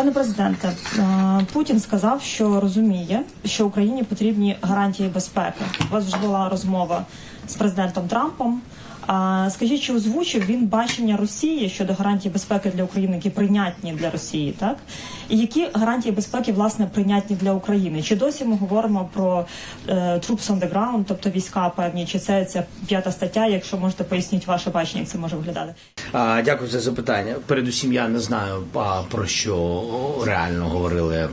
Пане президенте, е, Путін сказав, що розуміє, що Україні потрібні гарантії безпеки. У вас вже була розмова з президентом Трампом. А скажіть, чи озвучив він бачення Росії щодо гарантій безпеки для України, які прийнятні для Росії, так і які гарантії безпеки власне прийнятні для України? Чи досі ми говоримо про е, troops on the ground, тобто війська певні, чи це ця п'ята стаття? Якщо можете поясніть ваше бачення, як це може виглядати? А, Дякую за запитання. Передусім, я не знаю а, про що реально говорили е,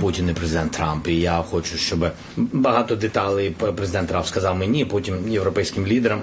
Путін і президент Трамп. І я хочу, щоб багато деталей президент Трамп сказав мені, потім європейським лідерам.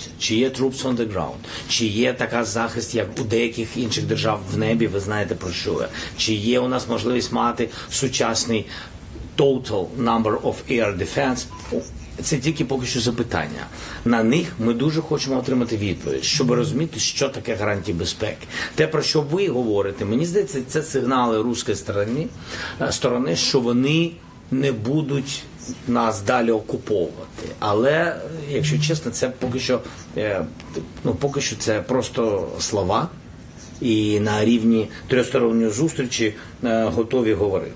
чи є troops on the ground, чи є така захист, як у деяких інших держав в небі. Ви знаєте про що я. Чи є у нас можливість мати сучасний total number of air defense. Це тільки поки що запитання. На них ми дуже хочемо отримати відповідь, щоб розуміти, що таке гарантії безпеки. Те, про що ви говорите, мені здається, це сигнали руської сторони, сторони, що вони не будуть нас далі окуповувати. Але, якщо чесно, це поки що, е, ну, поки що це просто слова. І на рівні трьохсторонньої зустрічі е, готові говорити.